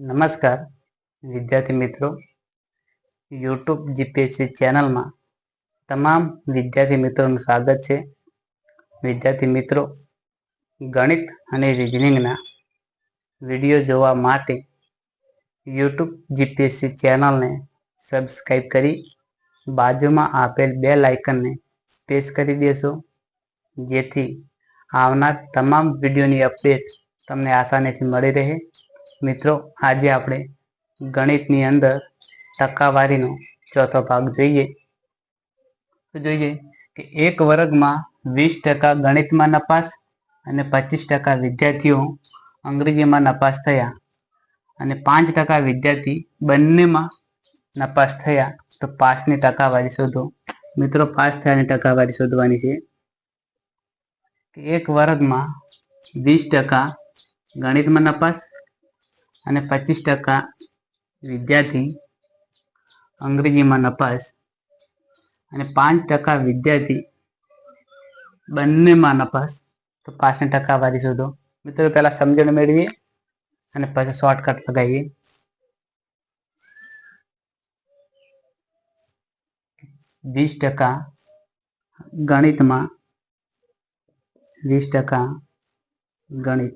નમસ્કાર, વિદ્યાર્થી મિત્રો. યુટ્યુબ જીપીએસસી ચેનલમાં તમામ વિદ્યાર્થી મિત્રોનું સ્વાગત છે. વિદ્યાર્થી મિત્રો, ગણિત અને રિઝનિંગના વીડિયો જોવા માટે યુટ્યુબ જીપીએસસી ચેનલને સબસ્ક્રાઈબ કરી બાજુમાં આપેલ બે લાઇકનને સ્પેસ કરી દેશો. જેથી આવનાર તમામ વિડીયોની અપડેટ તમને આસાનીથી મળી રહે. મિત્રો, આજે આપણે ગણિતની અંદર ટકાવારીનો ચોથો ભાગ જોઈએ. તો જોઈએ કે એક વર્ગમાં વીસ ટકા ગણિતમાં નપાસ અને પચીસ ટકા વિદ્યાર્થીઓ અંગ્રેજીમાં નપાસ થયા અને પાંચ ટકા વિદ્યાર્થી બંનેમાં નપાસ થયા. તો પાસની ટકાવારી શોધો. મિત્રો, પાસ થયાની ટકાવારી શોધવાની છે એક વર્ગમાં વીસ ટકા ગણિતમાં નપાસ અને પચીસ ટકા વિદ્યાર્થી અંગ્રેજીમાં નપાસ અને પાંચ ટકા વિદ્યાર્થી બંનેમાં નપાસ. તો પાસની ટકાવારી શોધો. મિત્રો, પહેલાં સમજણ મેળવીએ અને પછી શોર્ટકટ લગાવીએ. વીસ ટકા ગણિતમાં, વીસ ટકા ગણિત.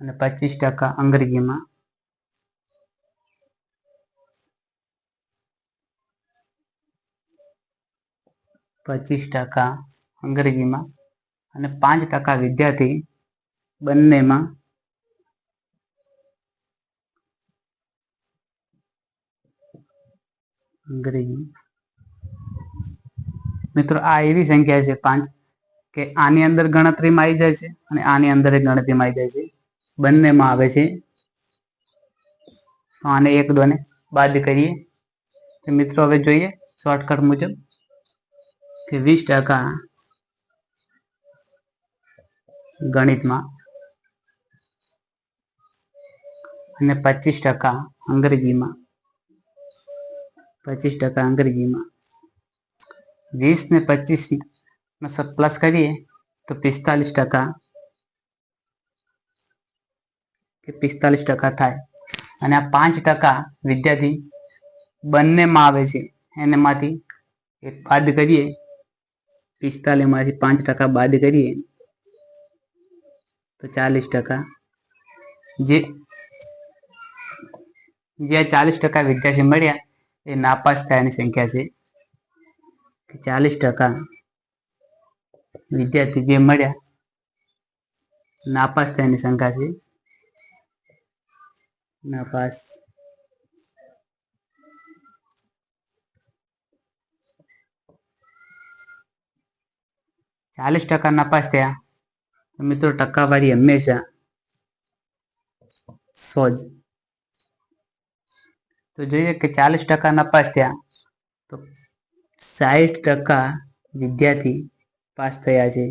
અને પચીસ ટકા અંગ્રેજીમાં. પચીસ ટકા અંગ્રેજીમાં અને પાંચ ટકા વિદ્યાર્થી બંનેમાં અંગ્રેજી. મિત્રો, આ એવી સંખ્યા છે પાંચ કે આની અંદર ગણતરીમાં આવી જાય છે અને આની અંદર ગણતરીમાં આવી જાય છે. બંનેમાં આવે છે. આને એક દોને બાદ કરીએ. મિત્રો હવે જોઈએ શોર્ટકટ મુજબ કે વીસ ટકા ગણિતમાં અને પચીસ ટકા અંગ્રેજીમાં, પચીસ ટકા અંગ્રેજીમાં. વીસ ને પચીસ પ્લસ કરીએ તો પિસ્તાલીસ ટકા કે પિસ્તાલીસ ટકા થાય. અને આ પાંચ ટકા વિદ્યાર્થી બંનેમાં આવે છે. એનામાંથી એક બાદ કરીએ પિસ્તાલીસમાંથી પાંચ ટકા બાદ કરીએ, તો ચાલીસ ટકા. જે જે ચાલીસ ટકા વિદ્યાર્થી મળ્યા, એ નાપાસ થયાની સંખ્યા છે. ચાલીસ ટકા વિદ્યાર્થી જે મળ્યા, નાપાસ થયાની સંખ્યા છે. નાપાસ ચાલીસ ટકા નાપાસ થયા. મિત્રો ટકાવારી હંમેશા સો જ. તો જોઈએ કે ચાલીસ ટકા નપાસ થયા, તો સાઠ ટકા વિદ્યાર્થી પાસ થયા છે.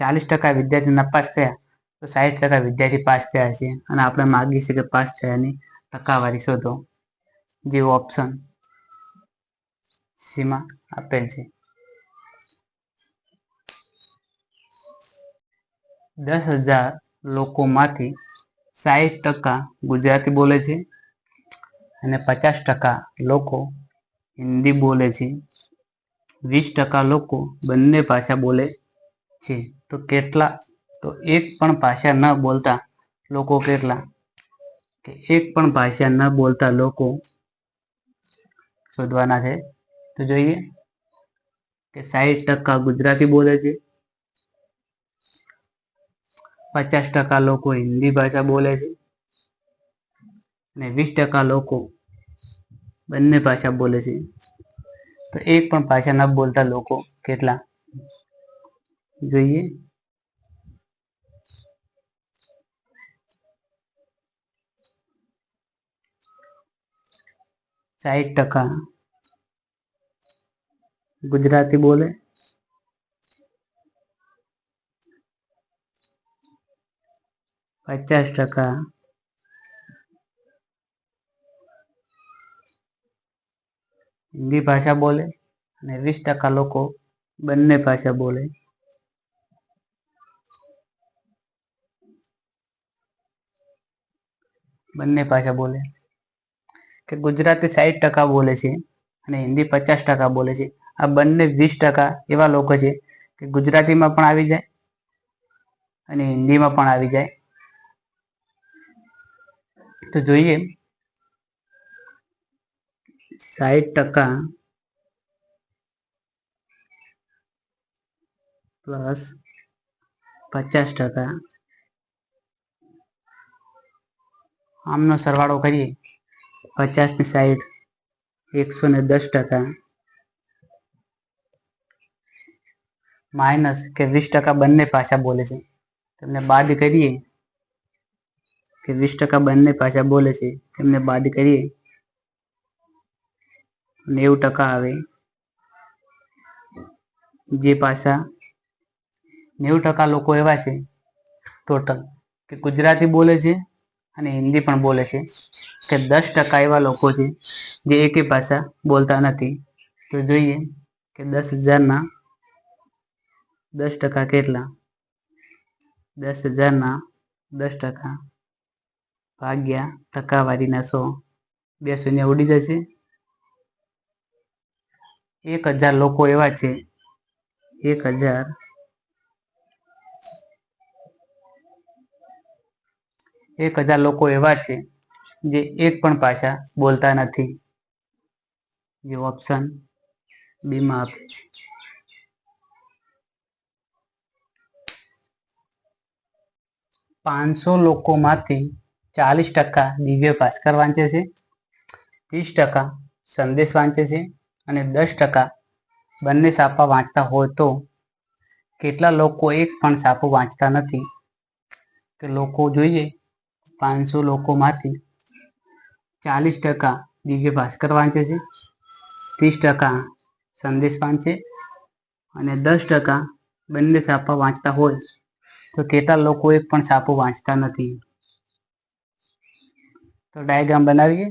ચાલીસ ટકા વિદ્યાર્થી નપાસ થયા, તો સાઠ ટકા વિદ્યાર્થી પાસ થયા છે. અને આપણે માગીએ છીએ કે પાસ થયાની ટકાવારી શોધો જે ઓપ્શન સીમાં આપેલ છે. દસ હજાર લોકોમાંથી સાઠ ટકા ગુજરાતી બોલે છે અને પચાસ ટકા લોકો હિન્દી બોલે છે. વીસ ટકા લોકો બંને ભાષા બોલે છે. તો કેટલા? તો એક પણ ભાષા ન બોલતા લોકો કેટલા? કે એક પણ ભાષા ન બોલતા લોકો શોધવાના છે. તો જોઈએ કે સાઠ ટકા ગુજરાતી બોલે છે. પચાસ ટકા લોકો હિન્દી ભાષા બોલે છે. અને વીસ ટકા લોકો બંને ભાષા બોલે છે. તો એક પણ ભાષા ન બોલતા લોકો કેટલા? જોઈએ સાઠ ટકા ગુજરાતી બોલે પચાસ ટકા હિન્દી ભાષા બોલે અને વીસ ટકા લોકો બંને ભાષા બોલે બંને ભાષા બોલે. કે ગુજરાતી સાઠ ટકા બોલે છે અને હિન્દી પચાસ ટકા બોલે છે. આ બંને વીસ ટકા એવા લોકો છે કે ગુજરાતીમાં પણ આવી જાય અને હિન્દીમાં પણ આવી જાય. તો જોઈએ સાઠ ટકા પ્લસ પચાસ ટકા આમનો સરવાળો કરીએ. પચાસ સાઈડ એકસો ને દસ ટકા. માઇનસ કે વીસ ટકા બંને ભાષા બોલે છે. તેમને બાદ કરીએ કે વીસ ટકા બંને ભાષા બોલે છે. તેમને બાદ કરીએ. નેવું ટકા આવે. જે ભાષા નેવું ટકા લોકો એવા છે, ટોટલ, કે ગુજરાતી બોલે છે અને હિન્દી પણ બોલે છે કે દસ ટકા એવા લોકો છે જે એકે ભાષા બોલતા નથી. તો જોઈએ કે દસ હજારના દસ ટકા કેટલા? દસ હજારના દસ ટકા ભાગ્યા ટકાવારીના સો. બે શૂન્ય ઉડી જશે. એક હજાર લોકો એવા છે. એક હજાર એક હજાર લોકો એવા છે જે એક પણ ભાષા બોલતા નથી. જે ઓપ્શન બીમાં આપે છે. પાંચસો લોકોમાંથી ચાલીસ ટકા દિવ્ય ભાસ્કર વાંચે છે, ત્રીસ ટકા સંદેશ વાંચે છે અને દસ ટકા બંને સાપા વાંચતા હોય તો કેટલા લોકો એક પણ સાપો વાંચતા નથી. કે લોકો જોઈએ પાંચસો લોકોમાંથી ચાલીસ ટકા દિવ્ય ભાસ્કર વાંચે છે, ત્રીસ ટકા સંદેશ વાંચે અને દસ ટકા બંને છાપા વાંચતા હોય તો કેટલા લોકો એક પણ સાપો વાંચતા નથી. તો ડાયાગ્રામ બનાવીએ.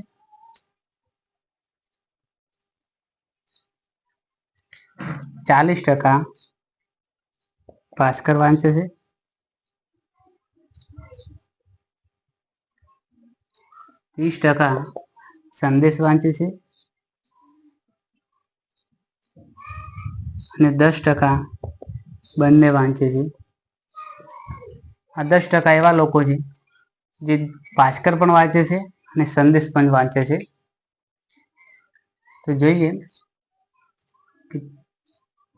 ચાલીસ ટકા ભાસ્કર વાંચે છે ત્રીસ ટકા સંદેશ વાંચે છે અને દસ ટકા બંને વાંચે છે આ દસ ટકા એવા લોકો છે જે ભાસ્કર પણ વાંચે છે અને સંદેશ પણ વાંચે છે તો જોઈએ કે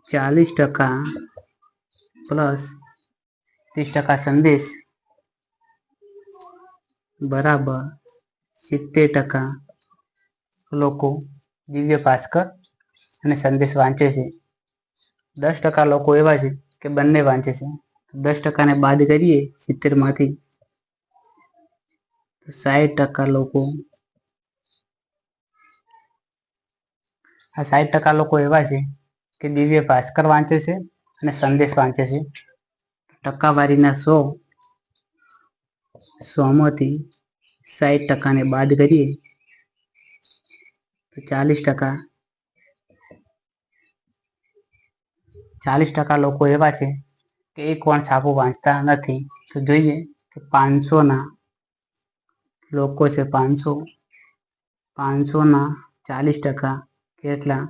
ચાલીસ ટકા પ્લસ ત્રીસ ટકા સંદેશ બરાબર સિત્તેર ટકા લોકો દિવ્ય ભાસ્કર અને સંદેશ વાંચે છે. દસ ટકા લોકો એવા છે કે બંને વાંચે છે. દસ ટકાને બાદ કરીએ સિત્તેરમાંથી સાઠ ટકા લોકો આ સાઠ ટકા લોકો એવા છે કે દિવ્ય ભાસ્કર વાંચે છે અને સંદેશ વાંચે છે. ટકાવારીના સો, સોમાંથી સાઠ ટકાને બાદ કરીએ, તો ચાલીસ ટકા. ચાલીસ ટકા લોકો એવા છે કે એક પણ છાપું વાંચતા નથી. તો જોઈએ કે પાંચસોના લોકો છે પાંચસો. પાંચસોના ચાલીસ ટકા કેટલા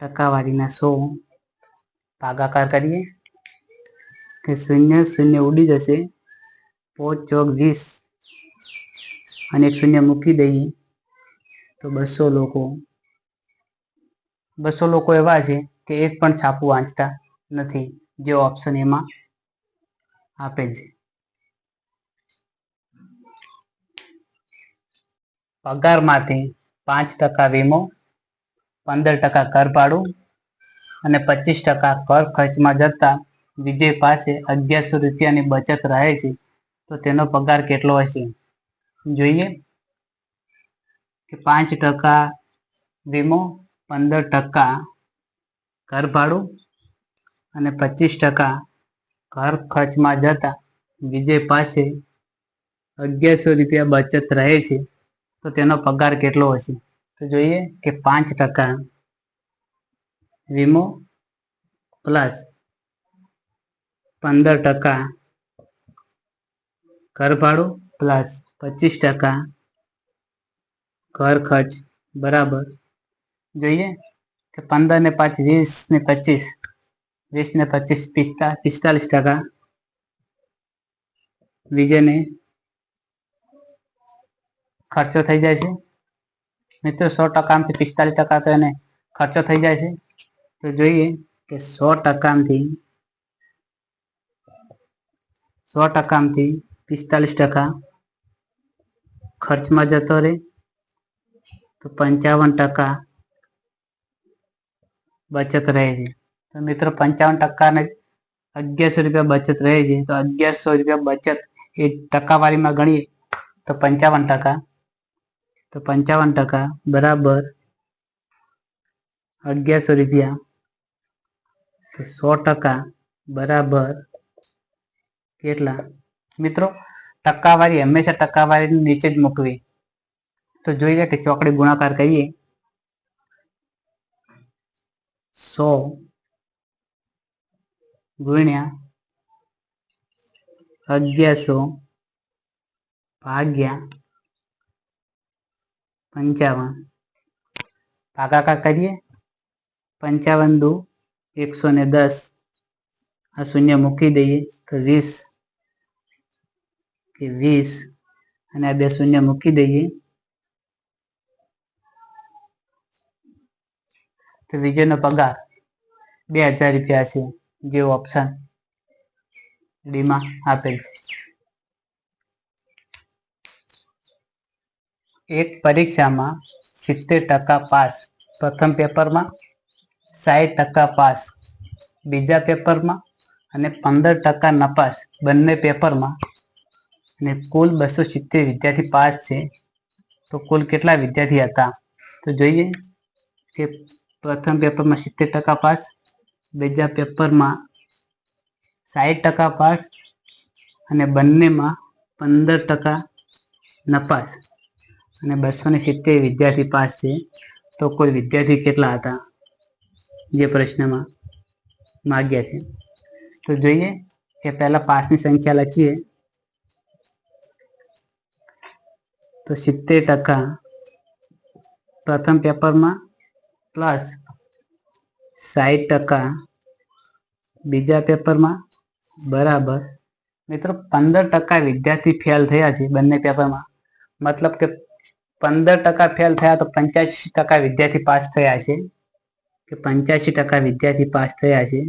ટકાવારીના સો. ભાગાકાર કરીએ કે શૂન્ય શૂન્ય ઉડી જશે. પોચ ચોક વીસ. અને એક શૂન્ય મૂકી દઈએ, તો બસો લોકો બસો લોકો એવા છે કે એક પણ છાપું વાંચતા નથી, જે ઓપ્શન એમાં આપેલ છે. પગારમાંથી પાંચ ટકા વીમો, પંદર ટકા કર ભાડું અને પચીસ ટકા કર ખર્ચમાં જતા વિજય પાસે અગિયારસો રૂપિયાની બચત રહે છે, તો તેનો પગાર કેટલો હશે? જોઈએ કે પાંચ ટકા વીમો, પંદર ટકા ઘર ભાડું અને પચીસ ટકા ઘર ખર્ચમાં જતા વિજય પાસે અગિયારસો રૂપિયા બચત રહે છે, તો તેનો પગાર કેટલો હશે? તો જોઈએ કે પાંચ ટકા વીમો પ્લસ પંદર ટકા ઘર ભાડું પ્લસ પચીસ ટકા ઘર ખર્ચ બરાબર જોઈએ કે પંદર ને પાંચ, વીસ ને પચીસ, વીસ ને પચીસ, પિસ્તા, પિસ્તાલીસ ટકા. વિજયને ખર્ચો થઈ જાય છે. મિત્રો, સો ટકામાંથી પિસ્તાલીસ ટકા તો એને ખર્ચો થઈ જાય છે. તો જોઈએ કે સો ટકામાંથી સો ટકામાંથી પિસ્તાલીસ ટકા ખર્ચમાં જતો રહે, તો પંચાવન ટકા બચત રહે છે. તો મિત્રો, પંચાવન ટકાને અગિયારસો રૂપિયા બચત રહે છે. તો અગિયારસો રૂપિયા બચત એ ટકાવારીમાં ગણીએ, તો પંચાવન ટકા. તો પંચાવન ટકા બરાબર અગિયારસો રૂપિયા. તો સો ટકા બરાબર કેટલા? મિત્રો ટકાવારી હંમેશા ટકાવારીની નીચે જ મૂકવી. તો જોઈએ કે ચોકડી ગુણાકાર કરીએ. સો ગુણ્યા અગિયારસો ભાગ્યા પંચાવન. ભાગાકાર કરીએ. પંચાવન દુ એકસો ને દસ. આ શૂન્ય મૂકી દઈએ તો વીસ. કે વીસ અને આ બે શૂન્ય મૂકી દઈએ. તો વિજયનો પગાર બે હજાર રૂપિયા છે, જે ઓપ્શન ડીમાં આપેલ છે. એક પરીક્ષામાં સિત્તેર ટકા પાસ. પ્રથમ પેપરમાં સાઠ ટકા પાસ. બીજા પેપરમાં અને પંદર ટકા નપાસ. બંને પેપરમાં અને કુલ બસો સિત્તેર વિદ્યાર્થી પાસ છે. તો કુલ કેટલા વિદ્યાર્થી હતા? તો જોઈએ કે પ્રથમ પેપરમાં સિત્તેર ટકા પાસ, બીજા પેપરમાં સાઠ ટકા પાસ અને બંનેમાં પંદર ટકા નપાસ. અને બસો ને સિત્તેર વિદ્યાર્થી પાસ છે. તો કુલ વિદ્યાર્થી કેટલા હતા? જે પ્રશ્નમાં માગ્યા છે. તો જોઈએ કે પહેલાં પાસની સંખ્યા લખીએ. તો સિત્તેર ટકા. પ્રથમ પેપરમાં પ્લસ સાઠ ટકા. બીજા પેપરમાં બરાબર. મિત્રો, પંદર ટકા વિદ્યાર્થી ફેલ થયા છે બંને પેપરમાં. મતલબ કે પંદર ટકા ફેલ થયા તો પંચ્યાસી ટકા વિદ્યાર્થી પાસ થયા છે. કે પંચ્યાસી ટકા વિદ્યાર્થી પાસ થયા છે.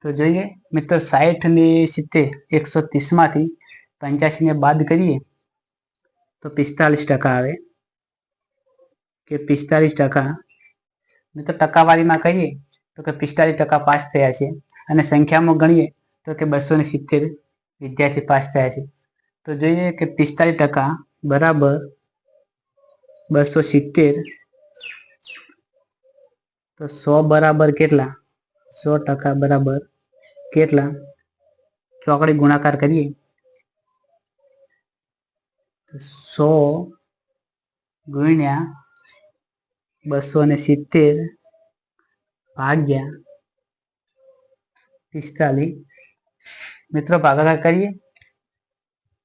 તો જોઈએ, મિત્રો સાઠ ને સિત્તેર એકસો ત્રીસમાંથી પંચ્યાસીને બાદ કરીએ. તો પિસ્તાલીસ ટકા આવે. કે પિસ્તાલીસ ટકા તો ટકાવારીમાં કહીએ તો કે પિસ્તાલીસ ટકા પાસ થયા છે. અને સંખ્યામાં ગણીએ તો કે બસો ને સિત્તેર વિદ્યાર્થી પાસ થયા છે. તો જોઈએ કે પિસ્તાલીસ ટકા બરાબર બસો સિત્તેર, તો સો બરાબર કેટલા? સો ટકા બરાબર કેટલા? ચોકડી ગુણાકાર કરીએ. સો ગુણ્યા બસો ને સિત્તેર ભાગ્યા પિસ્તાલીસ. મિત્રો, ભાગાકાર કરીએ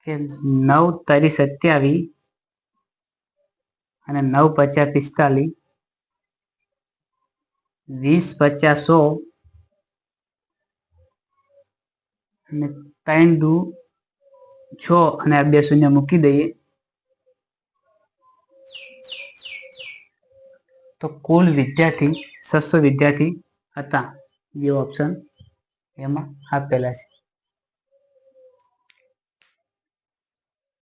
કે નવ તારી સત્યાવીસ અને નવ પચાસ પિસ્તાલીસ. વીસ પચાસ સો અને ત્રણ દુ છ અને આ બે શૂન્ય મૂકી દઈએ. તો કુલ વિદ્યાર્થી છસો વિદ્યાર્થી હતા. જે ઓપ્શન એમાં આપેલા છે.